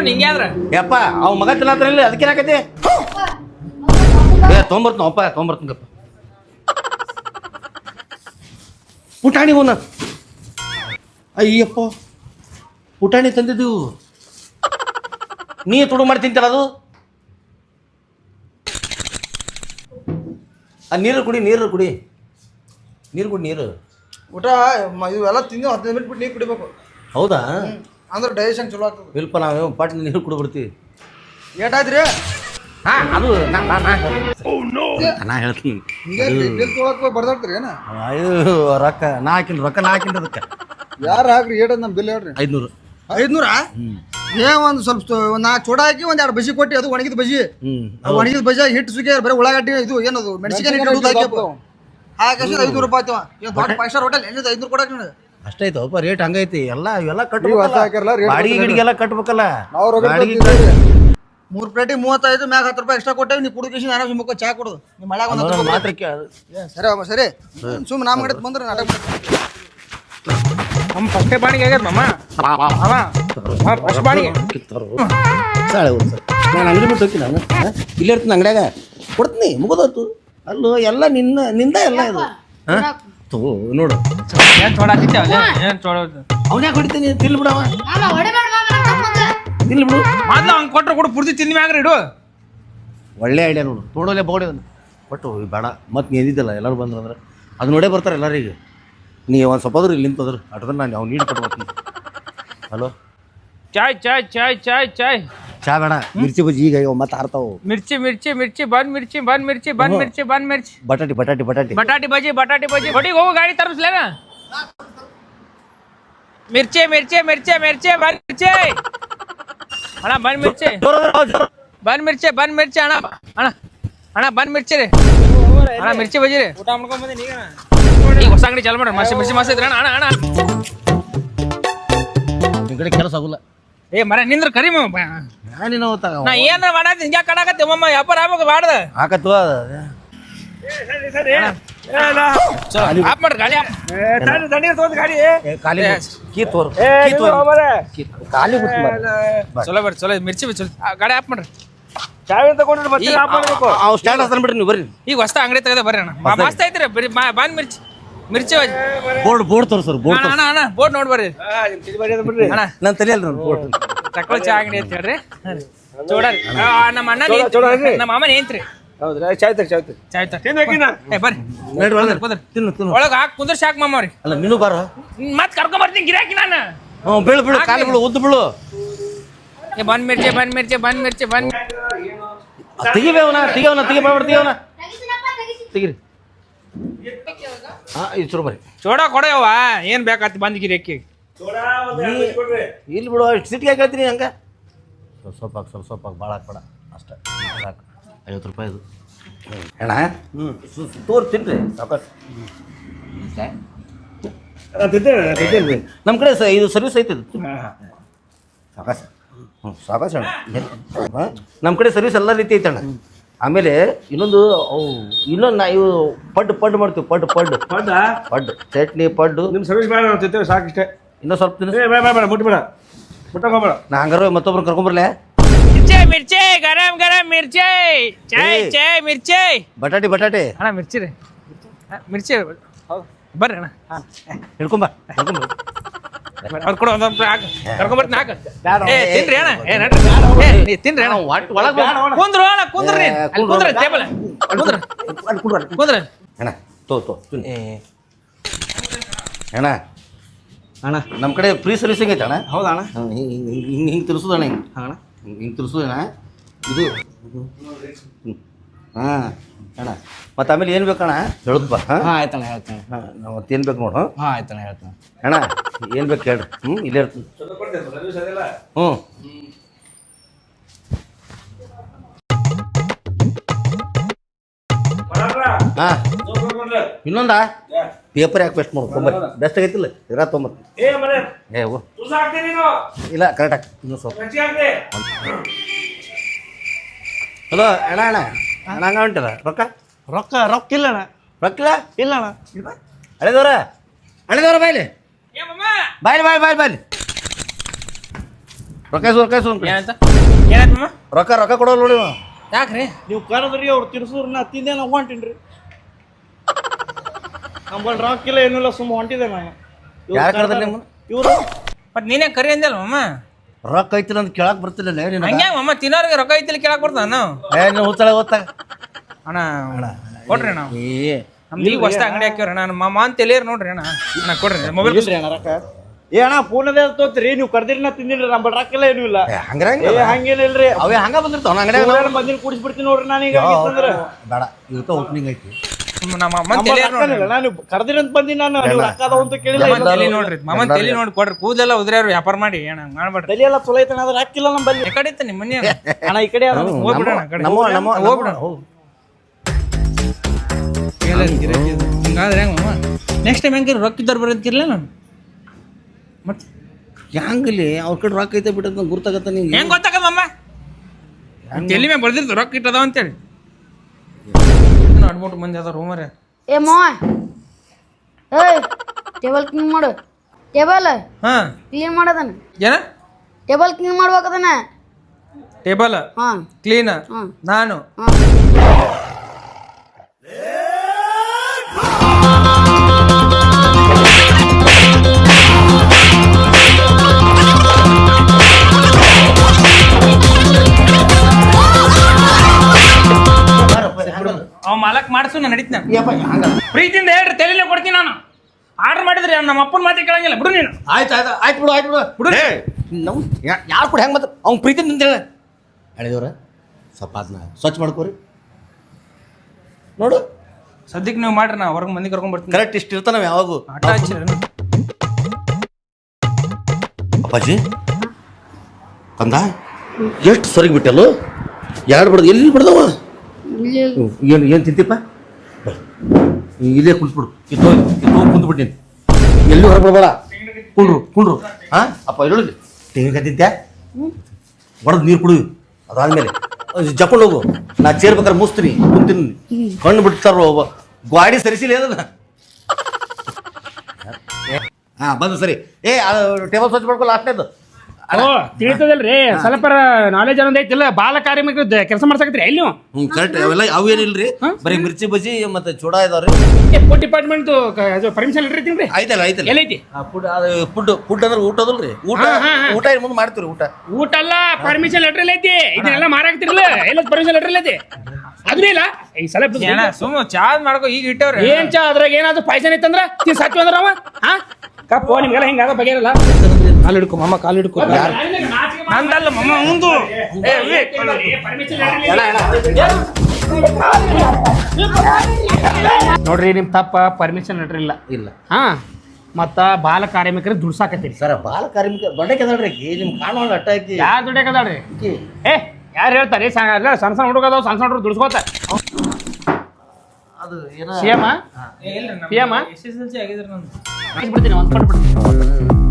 ನಿಂಗೆ ಆದ್ರ. ಯಪ್ಪ ಅವ್ ಮಗ ತಿನ್ನತ್ತಿರಲಿಲ್ಲ ಅದಕ್ಕೆ ಏನಾಕೈತಿ? ಏ ತೊಂಬರ್ತೀನಿ ಅಪ್ಪ ತೊಂಬರ್ತೀನಿ ಗಪ್ಪ. ಪುಟಾಣಿ ಹೋನ. ಅಯ್ಯಪ್ಪ ಪುಟಾಣಿ ತಂದಿದ್ದು. ನೀ ತುಡು ಮಾಡಿ ತಿಂತಾರ ಅದು? ಆ ನೀರು ಕುಡಿ ನೀರು ಕುಡಿ. ನೀರು ಕುಡಿ ನೀರು. ಊಟ ಮ- ಇವೆಲ್ಲ ತಿಂದು ಹದಿನೈದು ಮಿನಿಟ್ ಬಿಟ್ಟು ನೀರು ಕುಡಿಬೇಕು. ಹೌದಾ? ಅಂದ್ರೆ ಡೈಜೆಷನ್ ಚಲೋ ಆಗ್ತದೆ. ಇಲ್ಪ ನಾವು ಪಾಟ್ ನೀರು ಕುಡಿಬಿಡ್ತೀವಿ. ಏಟಾಯ್ತ್ರಿ? ಹಾ ಅದು ನಾ ನಾ ನಾ ನಾ ಹೇಳ್ತೀನಿ. ಹಿಂಗೆ ಬಿಲ್ ತೊಗೊಳಕ್ ಬರ್ದಾಡ್ತೀರಿ ಏನ? ಅಯ್ಯೋ ರೊಕ್ಕ ನಾ ಹಾಕಿನ ರೊಕ್ಕ ನಾ ಹಾಕಿನ ಅದಕ್ಕೆ. ಯಾರು ಹಾಕ್ರಿ? ಏಟದ್ ನಮ್ಮ ಬಿಲ್ ಹೇಳ್ರಿ. ಐದ್ನೂರು. ಐದ್ನೂರ? ಏ ಒಂದು ಸ್ವಲ್ಪ ನಾ ಒಂದ್ ನಾಲ್ಕು ಚೂಡ ಹಾಕಿ ಒಂದ್ ಎರಡು ಬಜಿ ಕೊಟ್ಟಿ ಅದು ಒಣಗಿದ ಬಜಿ ಹ್ಮ್ ಆ ಒಣಗಿದ ಬಜಿ ಹಿಟ್ಟು ಸುಗಿ ಬರೀ ಉಳ್ಳಾಗಡ್ಡಿ ಇದು ಏನದು ಮೆಣಸಿನಕಾಯಿ ಹಿಟ್ಟು ಹಾಕಿ ಹಾಕಿ ಐದ್ನೂರು ರೂಪಾಯಿ ಆಯ್ತವ ದೊಡ್ಡ ಫೈವ್ ಸ್ಟಾರ್ ಹೋಟೆಲ್ ಏನಿದೆ ಐದ್ನೂರು ಕೊಡಕ್ಕೆ ಅಷ್ಟೈತೆ ಒಬ್ಬ ರೇಟ್ ಹಂಗೈತಿ. ಎಲ್ಲ ಇವೆಲ್ಲ ಕಟ್ಬೇಕಲ್ಲ. ಬಾಡಿಗೆ. ಗಿಡಿಗೆಲ್ಲ ಕಟ್ಬೇಕಲ್ಲ. ಬಾಡಿಗೆ ಮೂರು ಪ್ಲೇಟಿಗೆ ಮೂವತ್ತೈದು ಮ್ಯಾಗ ಹತ್ತು ರೂಪಾಯಿ ಎಕ್ಸ್ಟ್ರಾ ಕೊಟ್ಟೆ ನೀವು ಕುಡಿದು ನಾನು ಮುಖ ಚಾ ಕೊಡು ನಿಮ್ಮ ಮಳ್ಯಾಗ ಒಂದು ಮಾತ್ರ ಏ, ಸರಿ ಅಮ್ಮ ಸರಿ. ಸುಮ್ಮನೆ ನಾಮ ಕಡೆ ಬಂದ್ರೆ ನಾಟಕ ನಮ್ಮ ಫಸ್ಟೇ ಬಾಣಿಗೆ ಆಗ್ಯದ ಮಮ್ಮ ಅವ ಫಸ್ಟ್ ಬಾಣಿಗೆ ಸಾಳೆ ನಾನು ಅಂಗಡಿ ಬಿಟ್ಟು ಹೋಗ್ತೀನಿ ನಾನು? ಇಲ್ಲೇ ಇರ್ತೀನಿ ಅಂಗಡ್ಯಾಗ. ಕೊಡ್ತೀನಿ ಮುಗಿದೋತು ಅಲ್ಲೂ ಎಲ್ಲ ನಿನ್ನ ನಿಂದ ಎಲ್ಲ ಇದು. ಹಾಂ? ತೋ ನೋಡು. ಏನ್ ಚೋಡ ಹಾಕಿತ್ತೆ ಏನ್ ಚೋಡ ಅವನೇ ಹೊಡಿತೀನಿ? ತಿನ್ಲಿ ಬಿಡವ ಮಾಮ ಹೊಡಿಬೇಡ ಮಾಮ ನನ್ನ ತಮ್ಮಂಗ. ತಿನ್ಲಿ ಬಿಡು. ಮೊದ್ಲು ಅವ್ನ್ ಕೊಟ್ರೆ ಕೊಡು ಪೂರ್ತಿ ತಿಂದ ಮ್ಯಾಗ್ರಿ ಇಡು. ಒಳ್ಳೆ ಐಡಿಯಾ ನೋಡು. ತೋಡೋಲೆ ಬೋಡಿ ಒಂದು ಬಟ್ ಹೋಗಿ ಬೇಡ. ಮತ್ತೆ ನೀ ಎದ್ದಿದ್ದಲ್ಲ ಎಲ್ಲರೂ ಬಂದ್ರು ಅಂದ್ರೆ ಅದು ನೋಡೇ ಬರ್ತಾರೆ ಎಲ್ಲರಿಗೆ ನೀ ಒಂದು ಸ್ವಲ್ಪ ಆದ್ರೂ ಇಲ್ಲಿ ನಿಂತದ್ರು ಅಟ್ದ್ರೆ ನಾನು ಅವ್ನು ನೀಡಿ ಕೊಟ್ಟು ಹಲೋ? ಚಾಯ್ ಚಾಯ್ ಚಾಯ್ ಚಾಯ್ ಚಾಯ್. ಚಾ ಬೇಡ ಮಿರ್ಚಿ ಬಜ್ಜಿ ಈಗ ಇವ ಮತ್ತೆ ಆರ್ತಾವು ಮಿರ್ಚಿ ಮಿರ್ಚಿ ಮಿರ್ಚಿ ಬಂದ್ ಮಿರ್ಚಿ ಬಂದ್ ಮಿರ್ಚಿ ಬಂದ್ ಮಿರ್ಚಿ ಬಂದ್ ಮಿರ್ಚಿ. ಬಟಾಟಿ ಬಟಾಟಿ ಬಟಾಟಿ. ಬಟಾಟಿ ಬಜ್ಜಿ ಬಟಾಟಿ ಬಜ್ಜಿ. ಹೊಡಿಗೆ ಹೋಗು ಗಾಡಿ ತರಿಸ್ಲೇನ? ಮಿರ್ಚಿ ಮಿರ್ಚಿ ಮಿರ್ಚಿ ಮಿರ್ಚಿ ಬಂದ್ ಮಿರ್ಚಿ. ಅಣ್ಣ ಬಂದ್ ಮಿರ್ಚಿ. ಬಂದ್ ಮಿರ್ಚಿ ಬಂದ್ ಮಿರ್ಚಿ ಅಣ್ಣ. ಅಣ್ಣ ಅಣ್ಣ ಬಂದ್ ಮಿರ್ಚಿ ರೀ. ಅಣ್ಣ ಮಿರ್ಚಿ ಬಜಿ ರೀ. ಊಟ ಮಾಡ್ಕೊಂಡ್ ಬಂದಿ ಈಗ ಹೊಸ ಅಂಗಡಿ ಚಾಲು ಮಾಡ್ರಿ ಮಸಿ ಮಿರ್ಚಿ ಮಸ್ತ್ ಇದ್ರ ಅಣ್ಣ ಅಣ್ಣ ಅಣ್ಣ. ಕಡೆ ಕೆಲಸ ಆಗುಲ್ಲ. ಏ ಮರ ನಿಂದ್ರ ಕರಿ ನೀನು ಹೋಗ್ತಾಗ ನಾ ಏನ್ರ ಮಾಡತ್ತೀನಿ ಹಿಂಗ್ಯಾಕ ಕಡಾಕತ್ತಿ ಮಮ್ಮ ವ್ಯಾಪಾರ ಆಗ್ಬೇಕು ಬಾಡ್ದ. ಚಲೋ ಆಪ್ ಮಾಡ್ರಿ ಗಾಡಿ ಆಪ್. ಖಾಲಿ ಕೀ ತೋರ್ ಕೀ ತೋರ್. ಕೀ- ಖಾಲಿ ಬಿಟ್ಟು ಬಾ. ಚಲೋ ಬರ್ರಿ ಚಲೋ ಮಿರ್ಚಿ ಬಿ ಚಲೋ. ಆ, ಗಾಡಿ ಆಪ್ ಮಾಡ್ರಿ. ಈ- ಅವ್ ಸ್ಟ್ಯಾಂಡ್ ಹಸ್ತಾನ ಬಿಡ್ರಿ ನೀವು ಬರ್ರಿ. ಈಗ ಹೊಸ ಅಂಗಡಿ ತೆಗೆದ ಬರ್ರಿ ಅಣ್ಣ. ಮಾ- ಮಸ್ತ್ ಐತ್ರಿ ಬರೀ ಬಾ- ಬಂದ್ ಮಿರ್ಚಿ. ಮಿರ್ಚಿ ಬಜ್ಜಿ. ಬೋರ್ಡ್ ಬೋರ್ಡ್ ತೋರ್ಸರ್ ಬೋರ್ಡ್ ಅಣ್ಣ ಅಣ್ಣ ಅಣ್ಣ ಬೋರ್ಡ್ ನೋಡಿ ಬರ್ರಿ. ಅಣ್ಣ. ನಾನು ತಲೆಯಲ್ಲ ನಾನು ಬೋರ್ಡ್. ತಕ್ಕಳ ಚಾ ಅಂಗಡಿ ಅಂತ ಹೇಳ್ರಿ. ಚೋಡಾರಿ ನಮ್ಮ ಅಣ್ಣ ಏನ್- ನಮ್ಮ ಅಮ್ಮನ ಏನ್ತ್ರಿ ಚಾಯ್ ತ- ಏ ಬರ್ರಿ. ನಡ್ರಿ ಒಳಗೆ ಕುಂದ್ರಿ. ತಿನ್ನು ತಿನ್ನು. ಒಳಗ ಹಾಕ್ ಕುಂದ್ರ ಸಾಕ್ ಮಾಮ ಅಲ್ಲ ನೀನು ಬಾರ. ಮತ್ತೆ ಕರ್ಕೊಂಡ್ ಬರ್ತೀನಿ ಗಿರಾಕಿ ನಾನು. ಹ್ಞೂ ಬೀಳು ಬೀಳು ಖಾಲಿ ಬೀಳು ಉದ್ದು ಬೀಳು. ಏ ಬಂದ್ ಮಿರ್ಚಿ ಬಂದ್ ಮಿರ್ಚಿ ಬಂದ್ ಮಿರ್ಚಿ ಬಂದ್ ತೆಗಿಬೇವನ ತೆಗಿಯವನ ತೆಗಿಯವನ ತೆಗಿತೀನಪ್ಪ, ತೆಗಿತೀನಿ. ತೆಗಿರಿ. ಹಾಂ ಇದು ಚೂರು ಬರ್ರಿ. ಚೋಡ ಕೊಡಯವ್ವ ಏನ್ ಬೇಕಾತಿ ಬಂದ್ ಗಿರಾಕಿ. ಇಲ್ಲಿ ಬಿಡು ಇಷ್ಟು ಸಿಟ್ಟಿಗೆ ಕೇಳ್ತೀನಿ ಹಂಗೆ. ಸ್ವಲ್ಪ ಸ್ವಲ್ಪ ಹಾಕು ಸ್ವಲ್ಪ ಸ್ವಲ್ಪ ಹಾಕು ಭಾಳ ಹಾಕ್ಬೇಡ ಅಷ್ಟೇ. ಸಾಕು. ಐವತ್ತು ರೂಪಾಯಿ ಇದು. ಅಣ್ಣ ಹ್ಞೂ ತೋರ್ ತಿನ್ರಿ ಸಾಕಾಸ್ ನಮ್ಮ ಕಡೆ ಸ ಇದು ಸರ್ವಿಸ್ ಐತೆ ಇದು. ಸಾಕಾಸ ಹ್ಞೂ ಸಾಕಾಸ ಅಣ್ಣ. ನಮ್ಮ ಕಡೆ ಸರ್ವಿಸ್ ಎಲ್ಲ ರೀತಿ ಐತೆ ಅಣ್ಣ. ಆಮೇಲೆ ಇನ್ನೊಂದು ಅವು ಇನ್ನೊಂದು ನಾ ಇವು ಪಡ್ಡು ಪಡ್ಡು ಮಾಡ್ತೀವಿ ಪಡ್ಡು ಪಡ್ಡು. ಪಡ್ಡು? ಚಟ್ನಿ ಪಡ್ಡು. ನಿಮ್ಮ ಸರ್ವಿಸ್ ಬೇಡ ಸಾಕಿಷ್ಟೇ ಇನ್ನೂ ಸ್ವಲ್ಪ ತಿನ್ನಿಸ್ ಏ ಬೇಡ ಬೇಡ ಮುಟ್ಬೇಡ ಮುಟ್ಟಕೋಬೇಡ ನಾ ಹಂಗಾರ ಮತ್ತೊಬ್ರು ಕರ್ಕೊಂಬರ್ಲೆ ಮಿರ್ಚಿ ಮಿರ್ಚಿ ಗರಂ ಗರಂ ಮಿರ್ಚಿ ಚಾಯ್ ಏ. ಚಾಯ್ ಮಿರ್ಚಿ ಬಟಾಟಿ ಬಟಾಟೆ ಅಣ್ಣ ಮಿರ್ಚಿ ರೀ ಆ, ಮಿರ್ಚಿ ಬರ್ರಿ ಅಣ್ಣ ಹಿಡ್ಕೊಂಬ ಹಿಡ್ಕೊಂಬ ಅವ್ರು ಕೊಡು ಒಂದೊಂದು ಹಾಕ ಕರ್ಕೊಂಬರ್ತೀನಿ ಹಾಕ ಬ್ಯಾಡ. ಏ ತಿನ್ರಿ ಅಣ್ಣ ಏ ನಡ್ರಿ ಏ ನೀ ತಿನ್ರಿ ಅಣ್ಣ ಒಟ್ಟು ಒಳಗೆ ಕುಂದ್ರು ಅಣ್ಣ ಕುಂದ್ರಿ ಏ, ಅಲ್ಲಿ ಕುಂದ್ರಿ ಟೇಬಲ್ ಕುಂದ್ರ ಕುಂದ್ರಿ ಅಣ್ಣ ತೋ ತೋ ತಿನ್ನು. ಅಣ್ಣ ಅಣ್ಣ. ನಮ್ಮ ಕಡೆ ಫ್ರೀ ಸರ್ವಿಸಿಂಗ್ ಐತೆ ಅಣ್ಣ? ಹೌದಾ ಅಣ್ಣ? ಹಿಂಗೆ ಹಿಂಗೆ ಹಿಂಗೆ ತಿರ್ಸೋದು ಅಣ್ಣ ಹಿಂಗೆ. ಅಣ್ಣ? ಹಿಂಗೆ ತಿರ್ಸೋದಣ್ಣ ಇದು ಹಾಂ ಅಣ್ಣ. ಮತ್ತು ಆಮೇಲೆ ಏನು ಬೇಕಣ್ಣ? ಹೇಳುದಪ್ಪ ಹಾಂ? ಹಾಂ ಆಯ್ತಣ್ಣ ಹೇಳ್ತೇನೆ. ಹಾಂ ನಾವು ಮತ್ತೇನು ಬೇಕು ನೋಡು. ಹಾಂ ಆಯ್ತಣ್ಣ ಹೇಳ್ತೇನೆ. ಅಣ್ಣ ಏನು ಬೇಕು ಹೇಳ್ರಿ. ಹ್ಞೂ ಇಲ್ಲೇ ಇರ್ತೀನಿ. ಹ್ಞೂ ಹಾಂ. ಇನ್ನೊಂದಾ? ಪೇಪರ್ ಯಾಕೆ ವೇಸ್ಟ್ ಮಾಡು ತೊಂಬರಿ ಬೆಸ್ಟ್ ಆಗೈತಿಲ್ಲ? ಇದ್ರ ತೊಂಬತ್ತು. ಏ ಓ ಏ ಹೋಗು. ತುಸ ಇಲ್ಲ ಕರೆಕ್ಟ್ ಆಗಿ ಇನ್ನೂ ಸ್ವಲ್ಪ. ಹಲೋ ಅಣ್ಣ ಅಣ್ಣ. ಅಣ್ಣ ಹಂಗ ಹೊಂಟಿಲ್ಲ ರೊಕ್ಕ? ರೊಕ್ಕ ರೊಕ್ಕ ಇಲ್ಲ ಅಣ್ಣ. ರೊಕ್ಕ ಇಲ್ಲ? ಇಲ್ಲ ಅಣ್ಣ. ಅಳೆದವ್ರ ಅಳೆದವ್ರ ಬಾಯ್ಲಿ. ಬಾಯ್ಲಿ ಬಾಯ್ ಬಾಯ್ ಬಾಯ್ಲಿ. ರೊಕ್ಕ ರೊಕ್ಕ ಏನಂತ ರೊಕ್ಕ ರೊಕ್ಕ ಕೊಡೋಲ್ಲ ನೋಡಿ. ಯಾಕ್ರಿ? ನೀವು ಕರೆದ್ರಿ ಅವ್ರು ತಿರ್ಸೂರ್ನ ನಾ ತಿಂದೆ ನಾವು ಹೊಂಟೀನಿ ನಮ್ಮಲ್ಲಿ ರಾಕ್ ಇಲ್ಲ ಏನಿಲ್ಲ ಸುಮ್ಮ ಹೊಂಟಿದೆ ನಾನು ಯಾರ್ ಕರ್ದ್ರು. ನಿಮ್ಮನ್ನ? ಇವರು ಬಟ್ ನೀನೇ ಕರಿ ಅಂದಲ್ಲ ಮಮ್ಮ ರೊಕ್ಕ ಐತಿಲ್ಲ ಅಂತ ಕೇಳಕ್ ಬರ್ತಿಲ್ಲ ನೀನು ಹಂಗ್ಯಾಂಗ ಮಮ್ಮ ತಿನ್ನೋರಿಗೆ ರೊಕ್ಕ ಐತಿಲ್ಲ ಕೇಳಕ್ ಬರ್ತಾನ ನಾವು ಏ ನೀವು ಹುಚ್ಚಳ ಓದ್ತಾಗ ಅಣ್ಣ ಕೊಡ್ರಿ ನಾವು ಏ ನಮ್ದು ಈಗ ಹೊಸ ಅಂಗಡಿ ಹಾಕ್ಯವ್ರಿ ನಾನು ಮಮ್ಮ ಅಂತ ತಿಳಿಯರ್ ನೋಡ್ರಿ ಅಣ್ಣ? ಅಣ್ಣ ಕೊಡ್ರಿ ಮೊಬೈಲ್ ಇಲ್ರಿ ಅಣ್ಣ ರೊಕ್ಕ. ಏ ಅಣ್ಣ ಫೋನದೇ ತೋತ್ರಿ ನೀವು ಕರ್ದಿರಿ ನಾ ನಮ್ಮ ನಮ್ಮಲ್ಲಿ ರೊಕ್ಕ ಇಲ್ಲ ಏನೂ ಇಲ್ಲ. ಏ, ಹಂಗ್ರಂಗ ಏ ಹಂಗೇನಿಲ್ರಿ ಅವೇ ಹಂಗ ಬಂದಿರ್ತಾವ ಊರಾಗ ಬಂದಿನ ಕುಡಿಸ್ಬಿಡ್ತೀನಿ ನೋಡ್ರಿ ನಾನೀಗ ಬೇಡ ಇವತ್ತು ಓಪನಿಂಗ್ ಐತಿ. ನಮ್ಮ ಅಮ್ಮನ್ ತಿಳಿಯರ್ ನೋಡ್ರಿ. ನಾನು ಕರ್ದಿರಿ ಅಂತ ಬಂದಿನಿ ನಾನು ನೀವು ರೊಕ್ಕ ಅದಾವ ಅಂತ ಕೇಳಿಲ್ಲ ಮಾಮನ್ ತಲಿ ನೋಡ್ರಿ ಮಾಮನ್ ತಲಿ ನೋಡಿ ಕೊಡ್ರಿ. ಕೂದಲೆಲ್ಲ ಉದ್ರ್ಯಾರು ವ್ಯಾಪಾರ ಮಾಡಿ ಅಣ್ಣ ಮಾಡ್ಬೇಡ್ರಿ. ತಲೆ ಎಲ್ಲ ಚಲೋ ಐತಣ್ಣ ಅದ್ರ ರೊಕ್ಕ ಇಲ್ಲ ನಮ್ಮಲ್ಲಿ ಈ ಕಡೆ ಇತ್ತ ನಿಮ್ಮ ಮನೆ ಅಣ್ಣ ಈ ಕಡೆ ಹೋಗ್ಬಿಡೋಣ ಆ ಕಡೆ. ನಮ್ಮ ನಮ್ಮ ಹೋಗ್ಬಿಡೋಣ. ಹೋಗ್ ಹಿಂಗಾದ್ರೆ ಹೆಂಗ ಮಾಮ? ನೆಕ್ಸ್ಟ್ ಟೈಮ್ ಹೆಂಗಿರ್ ರೊಕ್ಕ ಇದ್ದವ್ರು ಬರೋದಕ್ಕಿರಲ್ಲ ನಾನು? ಮತ್ತೆ ಹೆಂಗಲಿ ಅವ್ರ ಕಡೆ ರೊಕ್ಕ ಐತೆ ಬಿಟ್ಟದ ಗುರ್ತಾಗತ್ತ ನಿಂಗೆ? ಹೆಂಗ್ ಗೊತ್ತಾಗ ಮಮ್ಮ ತಲೆ ಮೇಲೆ ಬರ್ದಿರ್ತು ರೊಕ್ಕ ಇಟ್ಟದ ಅಂತೇಳಿ. ಅಡ್ಬಿಟ್ಟು ಮಂದಿ ಅದ ರೂಮರೇ. ಏ ಏಯ್ ಟೇಬಲ್ ಕ್ಲೀನ್ ಮಾಡು. ಟೇಬಲ್ ಹಾ. ಕ್ಲೀನ್ ಮಾಡೋದನ್ನ. ಏನ? ಟೇಬಲ್ ಕ್ಲೀನ್ ಮಾಡ್ಬೇಕದನ್ನ ಟೇಬಲ್ ಹಾ. ಕ್ಲೀನ್. ನಾನು. ಹಾ. ಮಾಲಕ್ ಮಾಡಿಸು ನಾನು ನಡೀತೀನಿ. ಪ್ರೀತಿಯಿಂದ ಹೇಳ್ರಿ ತಲೆಲೇ ಕೊಡ್ತೀನಿ ನಾನು. ಆರ್ಡರ್ ಮಾಡಿದ್ರೆ ನಮ್ಮ ಅಪ್ಪನ ಮಾತೆ ಕೇಳಂಗಿಲ್ಲ. ಬಿಡು ನೀನು. ಆಯ್ತು ಆಯ್ತು ಆಯ್ತು ಬಿಡು ಆಯ್ತು ಬಿಡು. ಬಿಡು. ಏ, ನಾವು ಯಾರು ಕೂಡ ಹೆಂಗೆ ಮತ್ತೆ ಅವ್ನು ಪ್ರೀತಿ ಅಂತೇಳ ಹೇಳಿದವ್ರ ಸ್ವಲ್ಪ ಅದನ್ನ ಸ್ವಚ್ಛ ಮಾಡ್ಕೋರಿ. ನೋಡು. ಸದ್ಯಕ್ಕೆ ನೀವು ಮಾಡ್ರಿ ನಾ ಹೊರಗೆ ಮಂದಿ ಕರ್ಕೊಂಡ್ ಬರ್ತೀನಿ. ಕರೆಕ್ಟ್ ಇಷ್ಟು ಇರ್ತಾನ ನಾವು ಯಾವಾಗೂ. ಆಟ ಹಚ್ಚಿರಿ ಅಪ್ಪಾಜಿ ತಂದ ಎಷ್ಟು ಸರಿಗೆ ಬಿಟ್ಟಲು ಎರಡು ಬಿಡ್ದು ಎಲ್ಲಿ ಬಡ್ದವ? ಏನು ಏನು ತಿಂತಿಪ್ಪ. ಇಲ್ಲೇ ಕುಂತ್ಬಿಡು. ಕಿತ್ತೋ ಕಿತ್ತೋ ಕುಂತ್ಬಿಟ್ಟು ನೀನು. ಎಲ್ಲಿ ಹೊರಬಿಡ್ಬೇಡ ಕುಂಡ್ರು ಕುಂಡ್ರು. ಹಾಂ ಅಪ್ಪ ಇಲ್ಲೊಳಗೆ ತೆಂಗಿನಕಾಯಿ ತಿಂತ್ಯಾ? ಹೊಡೆದು ನೀರು ಕುಡಿದು ಅದಾದ್ಮೇಲೆ ಜಕೊಂಡು ಹೋಗು. ನಾ ಸೇರ್ಬೇಕಾದ್ರೆ ಮುಸ್ತೀನಿ ಕುಂತೀನಿ. ಕಣ್ಣು ಬಿಡ್ತಾರೋ ಗಾಡಿ ಸರಿಸಿಲ್ಲ ಏನದ ಹಾಂ, ಬಂದು ಸರಿ. ಏ ಟೇಬಲ್ ಸ್ವಚ್ಛ ಮಾಡ್ಕೊ, ಲಾಸ್ಟ್ನೇದು. ಓ ತಿಳಿತದಲ್ರಿ. ಸ್ವಲ್ಪ ನಾಲೆಜ್ ಅನ್ನೋದು ಐತಿಲ್ಲ ಬಾಲ ಕಾರ್ಮಿಕರದ್ದು ಕೆಲಸ ಮಾಡ್ಸಕತ್ರಿ ಎಲ್ಲಿ ನೀವು? ಹ್ಞೂ ಕರೆಕ್ಟ್ ಅವೆಲ್ಲ ಅವೇನಿಲ್ರಿ ಬರೀ ಮಿರ್ಚಿ ಬಜ್ಜಿ ಮತ್ತೆ ಚೂಡ ಇದಾವ್ರಿ. ಫುಡ್ ಡಿಪಾರ್ಟ್ಮೆಂಟ್ ಪರ್ಮಿಷನ್ ಲೆಟರ್ ತಿನ್ರಿ ಆಯ್ತಲ್ಲ ಆಯ್ತಲ್ಲ. ಎಲ್ಲೈತಿ? ಫುಡ್ ಫುಡ್ ಫುಡ್ ಅಂದ್ರೆ ಊಟದಲ್ರಿ ಊಟ ಹಾ, ಹಾ, ಹಾ. ಊಟ ಇನ್ ಮುಂದೆ ಮಾಡ್ತೀವಿ ಊಟ. ಊಟ ಅಲ್ಲ ಪರ್ಮಿಷನ್ ಲೆಟರ್ ಐತಿ. ಇದನ್ನೆಲ್ಲ ಮಾರಾಕ್ತಿರಲ್ಲ ಎಲ್ಲ ಪರ್ಮಿಷನ್ ಲೆಟರ್ ಐತಿ. ಅದನ್ನ ಇಲ್ಲ. ಈ ಸಲ ಏನ ಸುಮ್ಮ ಚಾದ್ ಮಾಡ್ಕೊ ಈಗ ಇಟ್ಟವ್ರಿ. ಏನ್ ಚಾ ಅದ್ರಾಗ ಏನಾದ್ರು ಪಾಯ್ಸನ್ ಇತ್ತಂದ್ರ ತಿನ್ ಸಾತ್ವಿ ಅಂದ್ರ ಅವ ಹಾ? ಕಪ್ಪು ನಿಮ್ಗೆಲ್ಲ ಹಿಂಗಾಗ ಬಗೆಯಲ್ಲ ಕಾಲು ಹಿಡ್ಕೊ ಮಮ್ಮ ಕಾಲು ಹಿಡ್ಕೊ ನಂದಲ್ಲ ಮಮ್ಮ ಮುಂದು ಏ ವಿವೇಕ್, ನೋಡ್ರಿ ನಿಮ್ಮ ತಪ್ಪ ಪರ್ಮಿಷನ್ ನಡ್ರಿಲ್ಲ ಇಲ್ಲ. ಹಾ ಮತ್ತ ಬಾಲ ಕಾರ್ಮಿಕರು ದುಡ್ಸಾಕತ್ತೀರಿ. ಸರ್ ಬಾಲ ಕಾರ್ಮಿಕ ದೊಡ್ಡಕ್ಕೆ ಅದಾಳ್ರಿ ನಿಮ್ ಕಾಣುವಾಗ ಅಟ್ಟ ಆಕಿ. ಯಾರು ಅದಾಳ್ರಿ ಏ ಯಾರು ಹೇಳ್ತಾರೆ? ಸಣ್ಣ ಸಣ್ಣ ಸಣ್ಣ ಹುಡುಗ ಸಣ್ಣ ಸಣ್ಣ ಹುಡುಗ ದುಡ್ಸ್ಕೋತ. ಅದು ಏನ ಸಿ ಎಂ ಏ, ಎಸ್ ನಮ್ದು PM? SSLC ಆಗಿದ್ರಿ ನಂದು ಬಿಡ್ತೀನಿ ಒಂದ್ ಕೊಟ್ಟು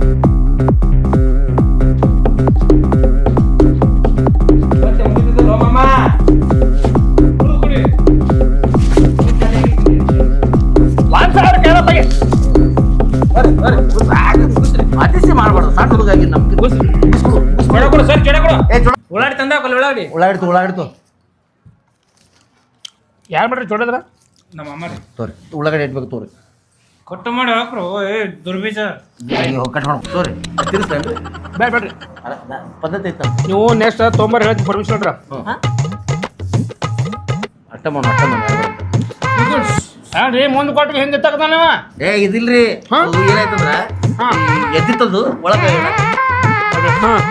ಸಾವಿರ ಕೇಳೋ ಬಗೆ ಅತಿಸಿ ಮಾಡ್ಬಾರ್ದು. ಸಣ್ಣ ಹುಡುಗಾಗಿ ನಮ್ಗೆ. ಕೊಡ ಕೊಡು ಸರ್ ಜಡ ಕೊಡು. ಏ ಚೂಡ ಉಳ್ಳಾಡಿ ತಂದ ಕೊಲ್ ಉಳ್ಳಾಡಿ ಉಳ್ಳಾಡಿತು ಉಳ್ಳಾಡಿತು ಯಾರು ಮಾಡ್ರಿ ಚೊಡದ್ರ? ನಮ್ಮ ಅಮ್ಮ ರೀ. ತೋರಿ ಉಳ್ಳಾಗಡ್ಡಿ ಇಡ್ಬೇಕು ತೋರಿ. ಕೊಟ್ಟು ಮಾಡಿ ಹಾಕ್ರು. ಏ ದುರ್ಬೀಜ. ಕಟ್ ಮಾಡು ತೋರಿ ತಿರ್ಸ್ತೇನ್ರಿ ಬೇಡ ಬೇಡ್ರಿ. ಪದ್ಧತಿ ಐತ ನೀವು ನೆಕ್ಸ್ಟ್ ತೊಂಬರ್ ಹೇಳಿ ಪರ್ಮಿಷನ್ ಅಟ್ಟ ಮಾಡು ಅಟ್ಟ ಮಾಡು ರೀ ಮುಂದೆ ಕೊಟ್ಟು ಹಿಂದೆ ತಗದಾನವ ಏ ಇದಿಲ್ರಿ. ಹಾ? ಅದು ಏನಾಯ್ತಂದ್ರ? ಹಾಂ. ಎದ್ದಿತ್ತದು ಒಳಗೆ ಹಾಂ.